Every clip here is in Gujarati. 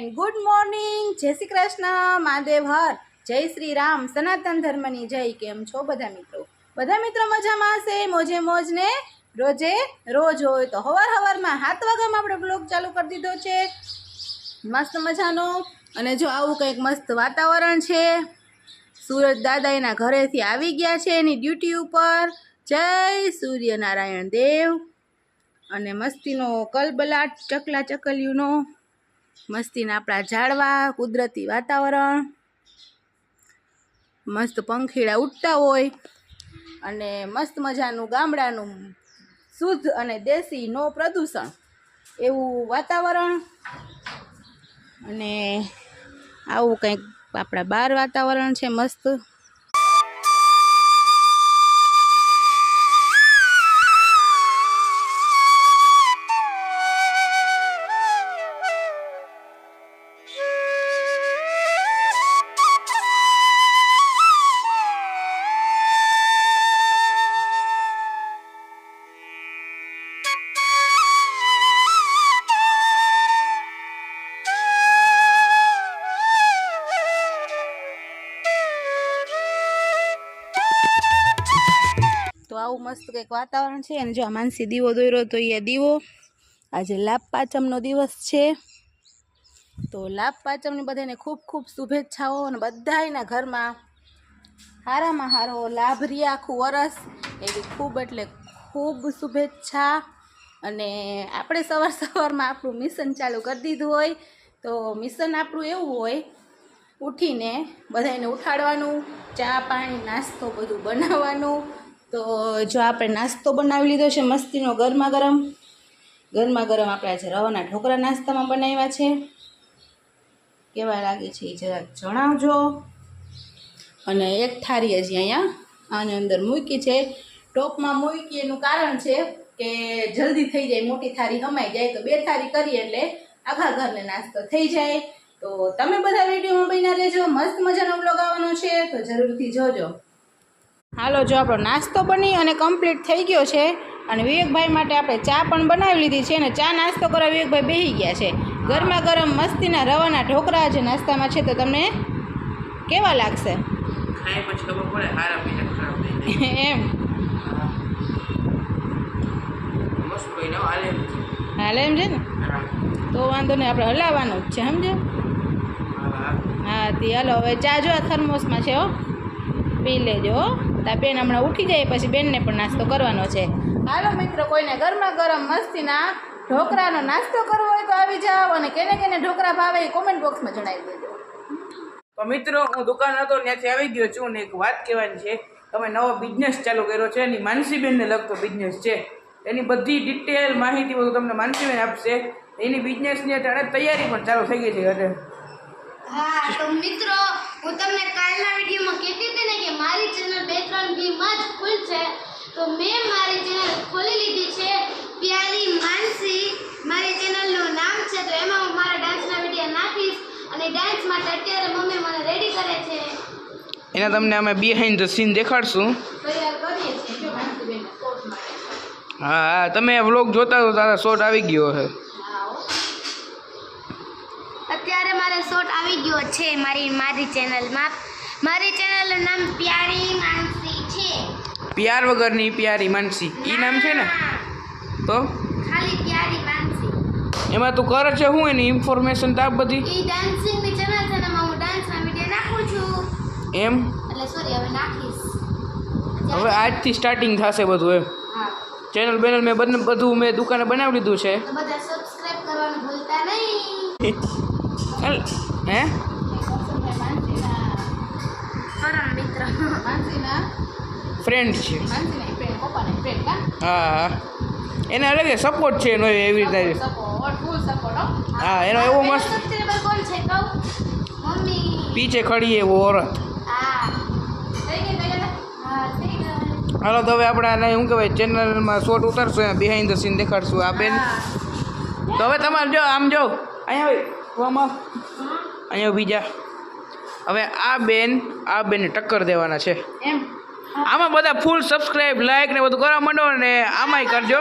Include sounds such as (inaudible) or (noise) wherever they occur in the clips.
એન્ડ ગુડ મોર્નિંગ જય શ્રી કૃષ્ણ, મહાદેવ હર. જય શ્રી રામ. સનાતન ધર્મની જય. કેમ છો બધા મિત્રો? બધા મિત્રો મજામાં હશે? મોજે મોજ ને રોજે રોજ હોય તો હવાર હવારમાં સાત વાગ્યામાં આપણે બ્લોગ ચાલુ કરી દીધો છે. મસ્ત મજાનો. અને જો આવું કંઈક મસ્ત વાતાવરણ છે, સુરજ દાદા એના ઘરેથી આવી ગયા છે એની ડ્યુટી ઉપર. જય સૂર્યનારાયણ દેવ. અને મસ્તીનો કલબલાટ ચકલા ચકલિયુંનો મસ્તીના આપણા ઝાડવા, કુદરતી વાતાવરણ. મસ્ત પંખીડા ઉડતા હોય અને મસ્ત મજાનું ગામડાનું શુદ્ધ અને દેશી નો પ્રદૂષણ એવું વાતાવરણ. અને આવું કંઈક આપણા બાર વાતાવરણ છે મસ્ત. તો આવું મસ્ત કંઈક વાતાવરણ છે. અને જો આ માનસી દીવો દોર્યો તો એ દીવો. આજે લાભ પાંચમનો દિવસ છે. તો લાભ પાંચમની બધાને ખૂબ ખૂબ શુભેચ્છાઓ અને બધાયના ઘરમાં હારામાં હારો લાભ રહે આખું વરસ. એવી ખૂબ એટલે ખૂબ શુભેચ્છા. અને આપણે સવાર સવારમાં આપણું મિશન ચાલુ કરી દીધું હોય તો મિશન આપણું એવું હોય, ઉઠીને બધાને ઉઠાડવાનું, ચા પાણી, નાસ્તો બધું બનાવવાનું તો જો આપણે નાસ્તો બનાવી લીધો છે, મસ્તીનો ગરમા ગરમ ગરમા ગરમ આપણે આજે રવાના ઢોકળા નાસ્તામાં બનાવ્યા છે. કેવા લાગે છે એ જરાક જણાવજો. અને એક થાળી હજી અહીંયા આની અંદર મૂકી છે. ટોપમાં મૂકી, એનું કારણ છે કે જલ્દી થઈ જાય, મોટી થાળી હમાઈ જાય, તો બે થાળી કરીએ એટલે આખા ઘરને નાસ્તો થઈ જાય. તો તમે બધા વિડીયોમાં બન્યા રહેજો. મસ્ત મજાનો બ્લોગ આવવાનો છે, તો જરૂરથી જોજો. હાલો જો આપણો નાસ્તો બની અને કમ્પ્લીટ થઈ ગયો છે અને વિવેકભાઈ માટે આપણે ચા પણ બનાવી લીધી છે અને ચા નાસ્તો કરવા વિવેકભાઈ બેસી ગયા છે. ગરમા ગરમ મસ્તીના રવાના ઢોકળા જે નાસ્તામાં છે તો તમને કેવા લાગશે? (laughs) એમ. હાલે એમ છે. ને? તો વાંધો નહીં આપણે હલાવવાનું જ છે સમજો હા. હા તે હાલો હવે ચા જો આ થર્મોસમાં છે હો. પી લેજો હો. તા બેન હમણાં ઉઠી જાય, પછી બેનને પણ નાસ્તો કરવાનો છે. હાલો મિત્રો, કોઈને ગરમા ગરમ મસ્તીના ઢોકળાનો નાસ્તો કરવો હોય તો આવી જાઓ અને કેને કેને ઢોકળા ભાવે એ કોમેન્ટ બોક્સમાં જણાવી દેજો. તો મિત્રો, હું દુકાન હતો ત્યાંથી આવી ગયો છું ને એક વાત કહેવાની છે. તમે નવો બિઝનેસ ચાલુ કર્યો છે એની માનસીબેનને લગતો બિઝનેસ છે. એની બધી ડિટેલ માહિતી બધું તમને માનસીબેન આપશે. એની બિઝનેસની અત્યારે તૈયારી પણ ચાલુ થઈ ગઈ છે. અત્યારે હા તો મિત્રો હું તમને કાલના વિડીયોમાં કહેતી હતી ને કે મારી ચેનલ બે ત્રણ દીમાં જ ફૂલ છે. તો મેં મારી ચેનલ ખોલી લીધી છે પ્યારી માનસી. મારી ચેનલનું નામ છે તો એમાં હું મારા ડાન્સના વીડિયો નાખીશ અને ડાન્સ માટે અત્યારે મમ્મી મને રેડી કરે છે. એના તમને અમે બિહાઇન્ડ ધ સીન દેખાડશું. હા તમે વ્લોગ જોતા તો તારા શોર્ટ આવી ગયો છે હા હો. અત્યારે મારો શોટ આવી ગયો છે મારી મારી ચેનલમાં. મારી ચેનલનું નામ પ્યારી માનસી છે. પ્યાર વગરની પ્યારી માનસી. એ નામ છે ને? તો? ખાલી પ્યારી માનસી. એમાં તું કરે છે હું એની ઇન્ફોર્મેશન તો આપ બધી? ઈ ડાન્સિંગની ચેનલ છે ને એમાં હું ડાન્સના વીડિયો નાખું છું. એમ? એટલે સોરી હવે નાખીશ. હવે આજથી સ્ટાર્ટિંગ થશે બધું એમ. હા. ચેનલ બેનલ મેં બધું બધું મેં દુકાને બનાવી લીધું છે. બધા સબસ્ક્રાઇબ કરવાનું ભૂલતા નહીં. હે? પરમ મિત્ર. માનસીના? ફ્રેન્ડ છે. માનસીના ફ્રેન્ડ પપ્પાના ફ્રેન્ડ કા? હા એને અલગ સપોર્ટ છે એનો એવી રીતે. સપોર્ટ ફૂલ સપોર્ટ હા. એનો એવો મસ્ત સબસ્ક્રાઇબર કોણ છે કહું? મમ્મી. પીછે ખડી એવો ઓરત. હાલો તો હવે આપણે આને શું કહેવાય ચેનલમાં શોટ ઉતારશું એમાં બિહાઇન્ડ ધ સીન દેખાડશું આ બેન. તો હવે તમારે જો આમ જો. અહીંયા આવી અહીંયા બીજા. હવે આ બેન આ બેનને ટક્કર દેવાના છે. આમાં બધા ફૂલ સબસ્ક્રાઇબ લાઈક ને બધું કરવા માંડો ને આમાંય કરજો.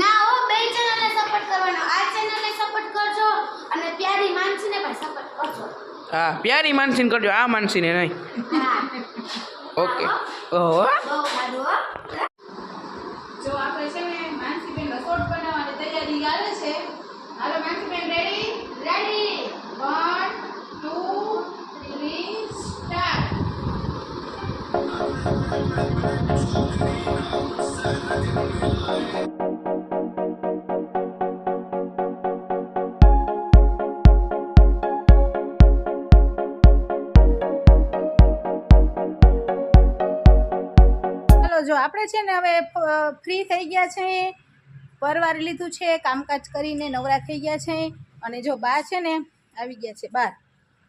ના હો બે ચેનલને સપોર્ટ કરવાનો. આ ચેનલને સપોર્ટ કરજો અને પ્યારી માનસીને પણ સપોર્ટ કરજો. હા પ્યારી માનસીને કરજો આ માનસીને નહીં. ઓકે. ઓહો. જો આપણે છે ને માનસીબેન રસોડ બનાવવાની તૈયારી ચાલે છે. હાલો માનસીબેન રેડી રેડી જો આપણે છે ને હવે ફ્રી થઈ ગયા છે. પરવાર લીધું છે, કામકાજ કરીને નવરા થઈ ગયા છે. અને જો બા છે ને, આવી ગયા છે બાર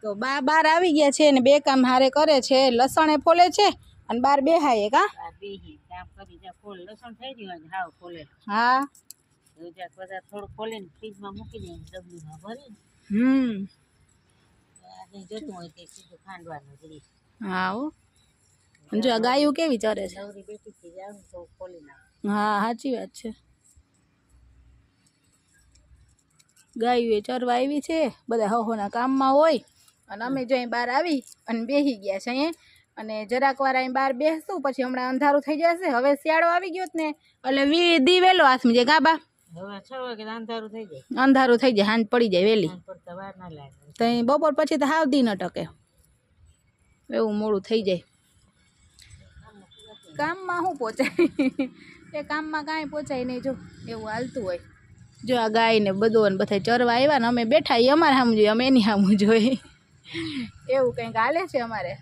તો બા બાર આવી ગયા છે અને બે કામ હારે કરે છે. લસણે ફોલે છે અને બાર કા ગયું છે હાવ હા. થોડું ખોલીને ફ્રીજમાં મૂકી દઈએ ડબલીમાં ભરી હમ. જતું હોય તે સીધું ખાંડવાનું જરી હા હો. જો આ ગાયું કેવી ચરે છે? હા સાચી વાત છે. ગાયું એ ચરવા આવી છે બધા હહોના કામમાં હોય. અને અમે જો અહીં બહાર આવી અને બેસી ગયા છે અહીંયા અને જરાક વાર અહીં બહાર બેસું પછી હમણાં અંધારું થઈ જશે. હવે શિયાળો આવી ગયો ને. એટલે વી દી વેલો હાથમાં જાય ગાબા. અંધારું થઈ જાય. અંધારું થઈ જાય હાંજ પડી જાય વેલી તો બપોર પછી તો હાવ દી ન ટકે. એવું મોડું થઈ જાય. કામમાં શું પહોંચાય એ કામમાં કાંઈ પહોંચાય નહીં જો એવું હાલતું હોય. જો આ ગાય ને બધું બધા ચરવા આવ્યા ને અમે બેઠા એ અમારે સામું જોઈએ અમે એની સામું જોઈએ. એવું કંઈક હાલે છે અમારે?